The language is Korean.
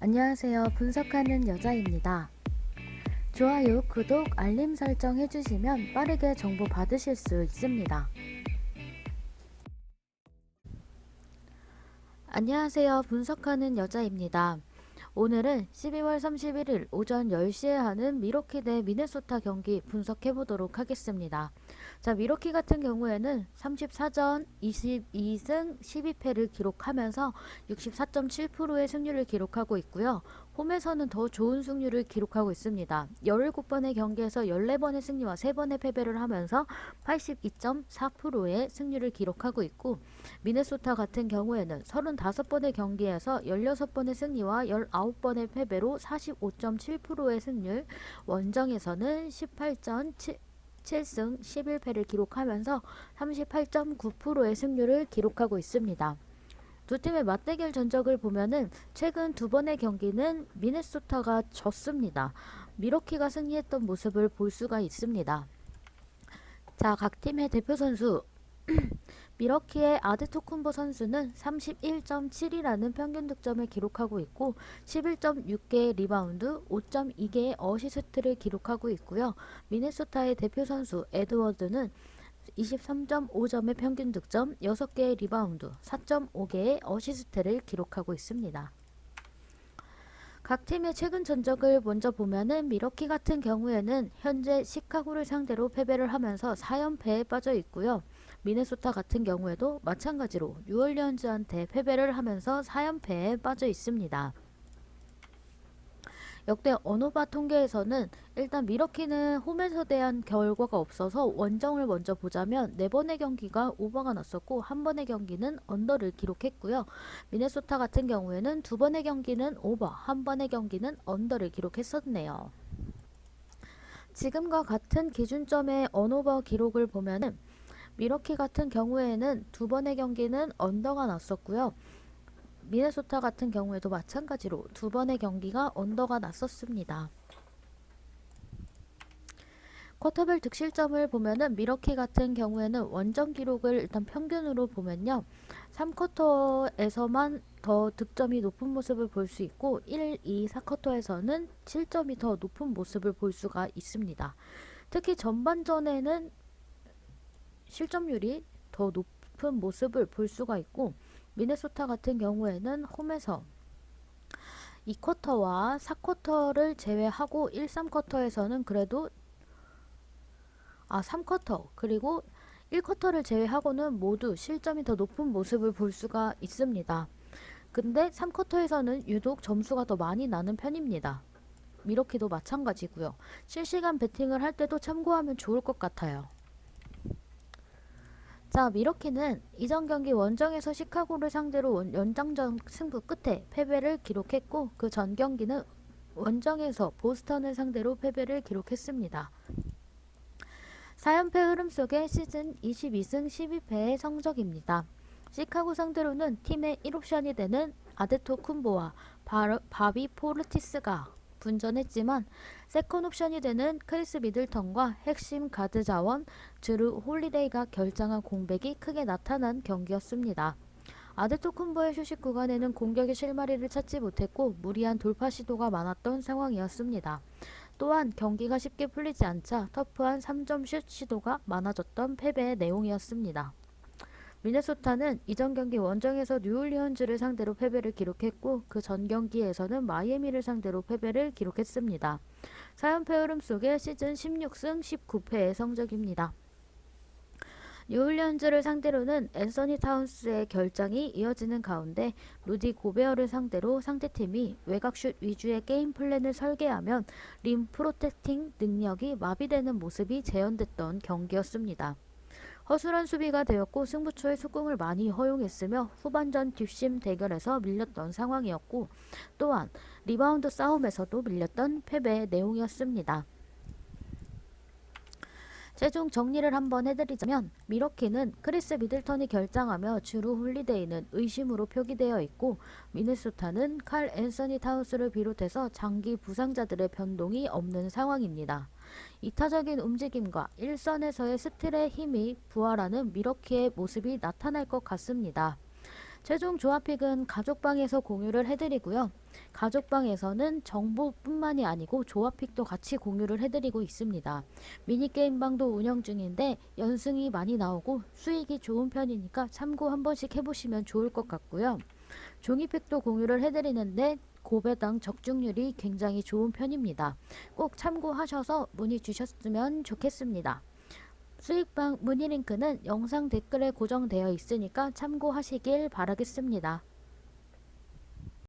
안녕하세요. 분석하는 여자입니다. 좋아요, 구독, 알림 설정 해주시면 빠르게 정보 받으실 수 있습니다. 안녕하세요. 분석하는 여자입니다. 오늘은 12월 31일 오전 10시에 하는 미러키 대 미네소타 경기 분석해 보도록 하겠습니다. 자, 미러키 같은 경우에는 34전 22승 12패를 기록하면서 64.7%의 승률을 기록하고 있고요. 홈에서는 더 좋은 승률을 기록하고 있습니다. 17번의 경기에서 14번의 승리와 3번의 패배를 하면서 82.4%의 승률을 기록하고 있고 미네소타 같은 경우에는 35번의 경기에서 16번의 승리와 19번의 패배로 45.7%의 승률, 원정에서는 18.7 7승 11패를 기록하면서 38.9%의 승률을 기록하고 있습니다. 두 팀의 맞대결 전적을 보면은 최근 두 번의 경기는 미네소타가 졌습니다. 미러키가 승리했던 모습을 볼 수가 있습니다. 자, 각 팀의 대표 선수 미러키의 아드토쿤보 선수는 31.7이라는 평균 득점을 기록하고 있고 11.6개의 리바운드, 5.2개의 어시스트를 기록하고 있고요. 미네소타의 대표 선수 에드워드는 23.5점의 평균 득점, 6개의 리바운드, 4.5개의 어시스트를 기록하고 있습니다. 각 팀의 최근 전적을 먼저 보면은 미러키 같은 경우에는 현재 시카고를 상대로 패배를 하면서 4연패에 빠져 있고요. 미네소타 같은 경우에도 마찬가지로 뉴올리언즈한테 패배를 하면서 4연패에 빠져 있습니다. 역대 언어바 통계에서는 일단 미러키는 홈에서 대한 결과가 없어서 원정을 먼저 보자면 네 번의 경기가 오버가 났었고 한 번의 경기는 언더를 기록했고요. 미네소타 같은 경우에는 두 번의 경기는 오버, 한 번의 경기는 언더를 기록했었네요. 지금과 같은 기준점의 언오버 기록을 보면은 미러키 같은 경우에는 두 번의 경기는 언더가 났었고요. 미네소타 같은 경우에도 마찬가지로 두 번의 경기가 언더가 났었습니다. 쿼터별 득실점을 보면은 미러키 같은 경우에는 원정 기록을 일단 평균으로 보면요. 3쿼터에서만 더 득점이 높은 모습을 볼 수 있고 1, 2, 4쿼터에서는 7점이 더 높은 모습을 볼 수가 있습니다. 특히 전반전에는 실점률이 더 높은 모습을 볼 수가 있고 미네소타 같은 경우에는 홈에서 2쿼터와 4쿼터를 제외하고 1, 3쿼터에서는 그래도 아 3쿼터 그리고 1쿼터를 제외하고는 모두 실점이 더 높은 모습을 볼 수가 있습니다. 근데 3쿼터에서는 유독 점수가 더 많이 나는 편입니다. 미러키도 마찬가지고요. 실시간 배팅을 할 때도 참고하면 좋을 것 같아요. 자, 미러키는 이전 경기 원정에서 시카고를 상대로 원- 연장전 승부 끝에 패배를 기록했고 그 전 경기는 원정에서 보스턴을 상대로 패배를 기록했습니다. 4연패 흐름 속에 시즌 22승 12패의 성적입니다. 시카고 상대로는 팀의 1옵션이 되는 아데토 쿤보와 바, 바비 포르티스가 분전했지만 세컨 옵션이 되는 크리스 미들턴과 핵심 가드 자원 드루 홀리데이가 결정한 공백이 크게 나타난 경기였습니다. 아데토쿤보의 휴식 구간에는 공격의 실마리를 찾지 못했고 무리한 돌파 시도가 많았던 상황이었습니다. 또한 경기가 쉽게 풀리지 않자 터프한 3점 슛 시도가 많아졌던 패배의 내용이었습니다. 미네소타는 이전 경기 원정에서 뉴올리언즈를 상대로 패배를 기록했고 그 전 경기에서는 마이애미를 상대로 패배를 기록했습니다. 4연패 흐름 속에 시즌 16승 19패의 성적입니다. 뉴올리언즈를 상대로는 앤서니 타운스의 결장이 이어지는 가운데 루디 고베어를 상대로 상대팀이 외곽슛 위주의 게임 플랜을 설계하면 림 프로텍팅 능력이 마비되는 모습이 재현됐던 경기였습니다. 허술한 수비가 되었고 승부처의 속공을 많이 허용했으며 후반전 뒷심 대결에서 밀렸던 상황이었고 또한 리바운드 싸움에서도 밀렸던 패배의 내용이었습니다. 최종 정리를 한번 해드리자면 미러키는 크리스 미들턴이 결장하며 주루 홀리데이는 의심으로 표기되어 있고 미네소타는 칼 앤서니 타우스를 비롯해서 장기 부상자들의 변동이 없는 상황입니다. 이타적인 움직임과 일선에서의 스틸의 힘이 부활하는 미러키의 모습이 나타날 것 같습니다. 최종 조합픽은 가족방에서 공유를 해드리고요. 가족방에서는 정보뿐만이 아니고 조합픽도 같이 공유를 해드리고 있습니다. 미니게임방도 운영 중인데 연승이 많이 나오고 수익이 좋은 편이니까 참고 한 번씩 해보시면 좋을 것 같고요. 종이팩도 공유를 해드리는데 고배당 적중률이 굉장히 좋은 편입니다. 꼭 참고하셔서 문의 주셨으면 좋겠습니다. 수익방 문의 링크는 영상 댓글에 고정되어 있으니까 참고하시길 바라겠습니다.